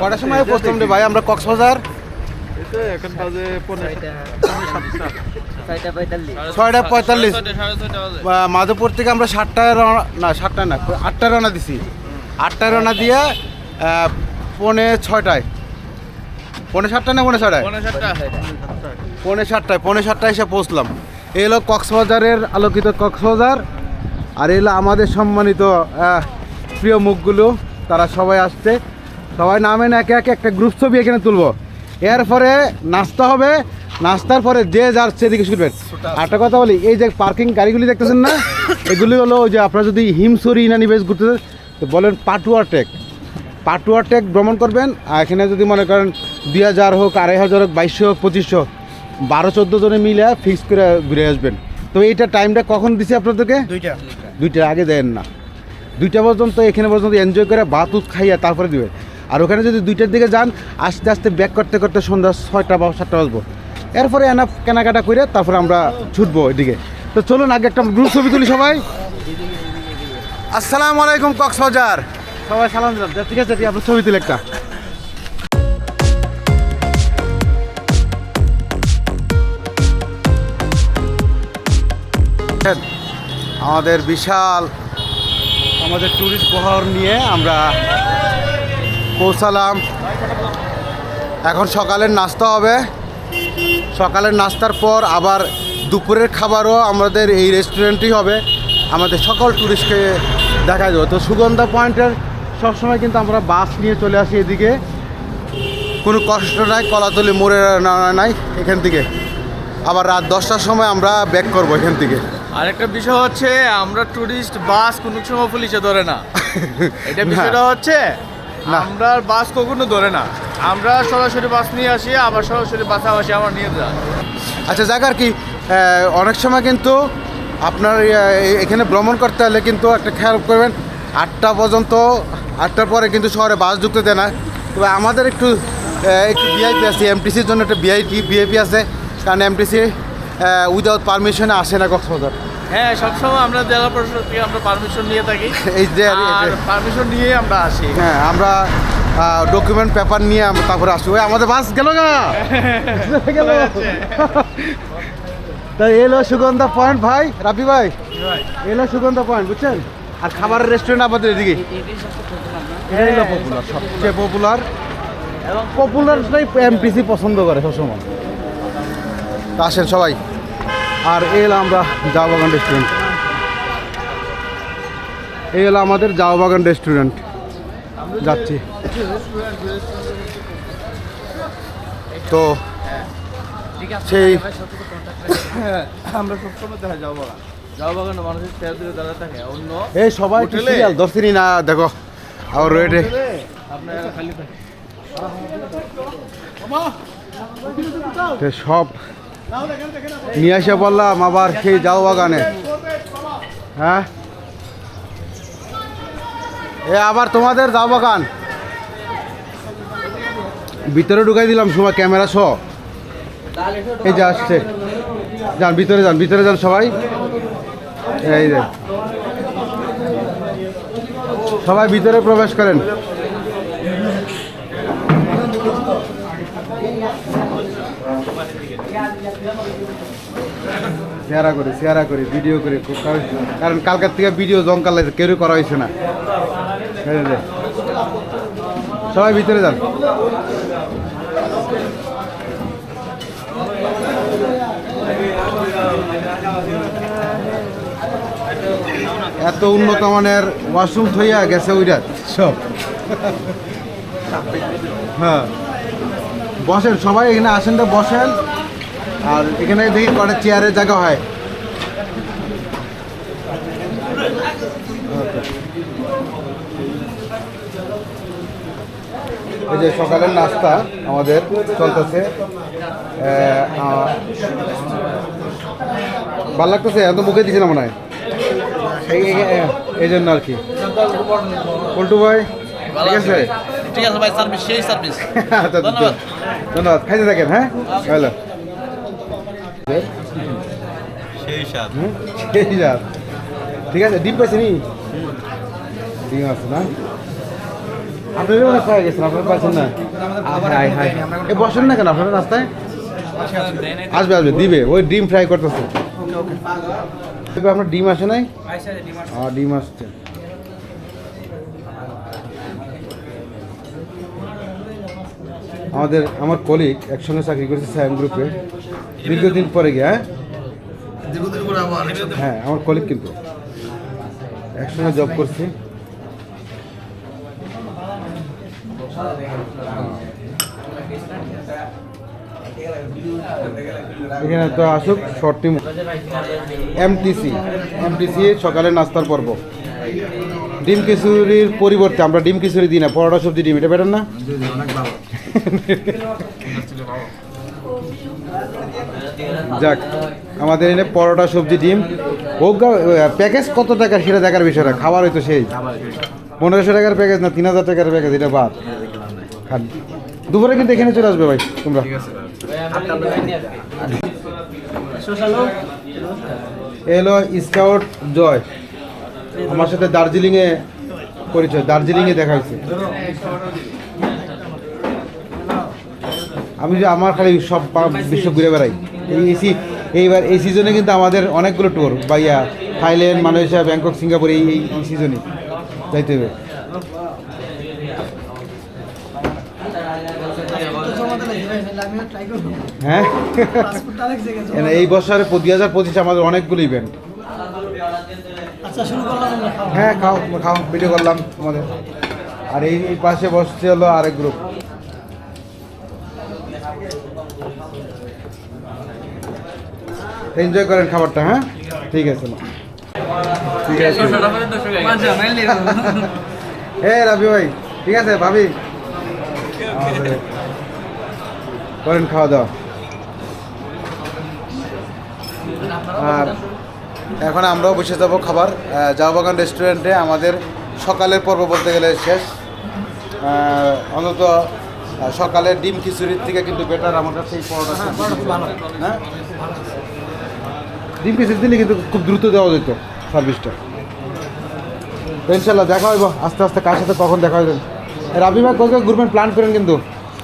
কটার সময় পৌঁছলাম রে ভাই? আমরা কক্সবাজার। এখন বাজে ছয়টা পঁয়তাল্লিশ। মাধবপুর থেকে আমরা সাতটায় রওনা না সাতটায় না আটটায় রওনা দিছি। আটটায় রওনা দিয়ে পৌনে ছয়টায়। পৌনে সাতটায় না পৌনে ছয়টায়? পনেরো পৌনে সাতটায় পৌনে সাতটায় এসে পৌঁছলাম। এই হলো কক্সবাজারের আলোকিত কক্সবাজার। আর এলো আমাদের সম্মানিত প্রিয় মুখগুলো। তারা সবাই আসছে। সবাই নামেন একে একে একটা গ্রুপ ছবি এখানে তুলবো। এরপরে নাস্তা হবে নাস্তার পরে যে যার সেদিকে শুনবেন একটা কথা বলি এই যে পার্কিং গাড়িগুলি দেখতেছেন না এগুলি হলো ওই যে আপনারা যদি হিমসরি ইনানি বেশ ঘুরতে তো বলেন পাটুয়া টেক পাটুয়া টেক ভ্রমণ করবেন আর এখানে যদি মনে করেন দুই হাজার হোক আড়াই হাজার হোক বাইশশো হোক পঁচিশশো বারো চোদ্দ জনে মিলে ফিক্স করে ঘুরে আসবেন। তো এইটা টাইমটা কখন দিছে আপনাদেরকে? দুইটা। দুইটার আগে দেন না। দুইটা পর্যন্ত এখানে পর্যন্ত এনজয় করে ভাত উত খাইয়া তারপরে দিবে আর ওখানে যদি দুইটার দিকে যান আস্তে আস্তে ব্যাক করতে করতে সন্ধ্যা ছয়টা বা সাতটা বাজবো। এরপরে এনাফ কেনাকাটা করে তারপরে আমরা ছুটবো এদিকে। তো চলুন আগে একটা গ্রুপ ছবি তুলি সবাই। আসসালামু আলাইকুম কক্সবাজার। সবাই সালাম ঠিক আছে, আপনার ছবি তুলে একটা। আমাদের বিশাল আমাদের ট্যুরিস্ট বহর নিয়ে আমরা পৌঁছালাম। এখন সকালের নাস্তা হবে। সকালের নাস্তার পর আবার দুপুরের খাবারও আমাদের এই রেস্টুরেন্টই হবে। আমাদের সকল ট্যুরিস্টকে দেখা যাবে তো সুগন্ধা পয়েন্টের সবসময় কিন্তু আমরা বাস নিয়ে চলে আসি এদিকে। কোনো কষ্ট নাই কলাতলি মোড়ে নাই এখান থেকে। আবার রাত দশটার সময় আমরা ব্যাক করব এখান থেকে। আরেকটা বিষয় হচ্ছে আমরা টুরিস্ট বাস কোনো সময় পুলিশে ধরে না। এটা বিষয়টা হচ্ছে। আমরা বাস কখনো ধরে না। আমরা সরাসরি বাস নিয়ে আসি আবার সরাসরি বাসে আসি আবার নিয়ে যাই আচ্ছা জায়গার কি অনেক সময় কিন্তু আপনার এখানে ভ্রমণ করতে হলে কিন্তু একটা খেয়াল করবেন আটটা পর্যন্ত আটটার পরে কিন্তু শহরে বাস ঢুকতে দেয় না। তবে আমাদের একটু একটু ভিআইপি আছে এমটিসির জন্য একটা ভিআইপি ভিআইপি আছে। কারণ এমটিসি উইদাউট পারমিশনে আসে না কক্সবাজার। হ্যাঁ সবসময় আমরা জেলা প্রশাসন থেকে আমরা পারমিশন নিয়ে থাকি। এই যে আর পারমিশন নিয়ে আমরা আসি। হ্যাঁ আমরা ডকুমেন্ট পেপার নিয়ে আমরা তারপরে আসি। ওই আমাদের বাস গেল না গেল। তাই এলো সুগন্ধা পয়েন্ট ভাই রাবি ভাই। এলো সুগন্ধা পয়েন্ট বুঝছেন? আর খাবারের রেস্টুরেন্ট আমাদের এদিকে। এটাই পপুলার সবচেয়ে পপুলার এবং পপুলারটাই এমপিসি পছন্দ করে সবসময়। তা আসেন সবাই। আর এই হলো আমরা জাও বাগান রেস্টুরেন্ট এই হলো আমাদের জাও বাগান রেস্টুরেন্ট যাচ্ছি। তো সেই আমরা সবসময় দেখা মানুষের চেয়ার দিকে দাঁড়া থাকে অন্য এই সবাই? সিরিয়াল দর্শনী না? দেখো আর রেটে আপনার খালি থাকে সব নিয়ে এসে বললাম আবার সেই যাও বাগানে। হ্যাঁ? এ আবার তোমাদের যাও বাগান। ভিতরে ঢুকাই দিলাম সময় ক্যামেরা সহ। এই যে আসছে। যান, ভিতরে যান ভিতরে যান সবাই। এই যে। সবাই ভিতরে প্রবেশ করেন। শেয়ারা করি শেয়ারা করি ভিডিও করি কারণ- কালকার থেকে ভিডিও জঙ্কাল কেউ করা হয়েছে না সবাই ভিতরে যান এত উন্নত মানের ওয়াশরুম থইয়া গেছে ওইটা সব হ্যাঁ বসেন সবাই এখানে আসেন তো বসেন। আর এখানে দেখি কটা চেয়ারের জায়গা হয়। এই যে সকালের নাস্তা আমাদের চলতেছে। ভালো লাগতেছে? এত মুখে দিছে না মনে হয়? এই জন্য আর কি। পল্টু ভাই ঠিক আছে? ঠিক আছে ভাই সার্ভিস সেই সার্ভিস। আচ্ছা, ধন্যবাদ। ধন্যবাদ। খাইতে থাকেন হ্যাঁ? হ্যালো সেই স্বাদ। সেই যাক। ঠিক আছে ডিম পাইছে নি? ডিম আছে না? আপনারা অনেক পায়ে গেছেন আপনারা পাচ্ছেন না? হাই হাই এ বসেন না কেন আপনারা রাস্তায়? আসবে আসবে দিবে। ওই ডিম ফ্রাই করতেছে। আপনার ডিম আসে নাই? ডিম আসছে। আমাদের আমার কলিগ একসঙ্গে চাকরি করেছে সায়াম গ্রুপে দীর্ঘদিন পরে গিয়ে হ্যাঁ? হ্যাঁ আমার কলিগ কিন্তু। একসঙ্গে জব করছি। এখানে তো আসুক শর্ট টিম এমটিসি এমটিসি সকালে নাস্তার পর্ব। ডিম খিচুড়ির পরিবর্তে আমরা ডিম খিচুড়ি দিই না, পরোটা, সবজি, ডিম, এটা বেটার না? যাক, আমাদের এনে পরোটা, সবজি, ডিম। ও প্যাকেজ কত টাকা সেটা দেখার বিষয়টা খাবার হয়তো সেই। পনেরোশো টাকার প্যাকেজ না, তিন হাজার টাকার প্যাকেজ, এটা বাদ। খান। দুপুরে কিন্তু এখানে চলে আসবে ভাই, তোমরা। এলো স্কাউট জয়। আমার সাথে দার্জিলিংয়ে পরিচয় দার্জিলিংয়ে দেখা হয়েছে। আমি যে আমার খালি সব বিশ্ব ঘুরে বেড়াই। এই এসি এইবার এই সিজনে কিন্তু আমাদের অনেকগুলো ট্যুর বাইয়া থাইল্যান্ড মালয়েশিয়া ব্যাংকক সিঙ্গাপুর এই এই এই সিজনে যাইতে হবে। হ্যাঁ? এই বছরে দুই হাজার পঁচিশে আমাদের অনেকগুলো ইভেন্ট হ্যাঁ খাও খাও ভিডিও করলাম তোমাদের। আর এই পাশে বসছে হলো আরেক গ্রুপ এনজয় করেন খাবারটা হ্যাঁ? ঠিক আছে ঠিক আছে। হ্যাঁ রাবি ভাই ঠিক আছে ভাবি। করেন খাওয়া দাওয়া। আর এখন আমরাও বসে যাব খাবার। জাওবাগান রেস্টুরেন্টে আমাদের সকালের পর্ব বলতে গেলে শেষ। অন্তত আহ, সকালের ডিম খিচুড়ির থেকে কিন্তু বেটার আমার কাছে এই পরোটা হ্যাঁ ডিম খিচুড়ি দিলে কিন্তু খুব দ্রুত দেওয়া যেত সার্ভিসটা ইনশাল্লাহ দেখা হইব। আস্তে আস্তে কার সাথে কখন দেখা হইব। রাবি ভাই কোথাও ঘুরবেন? প্ল্যান করেন কিন্তু।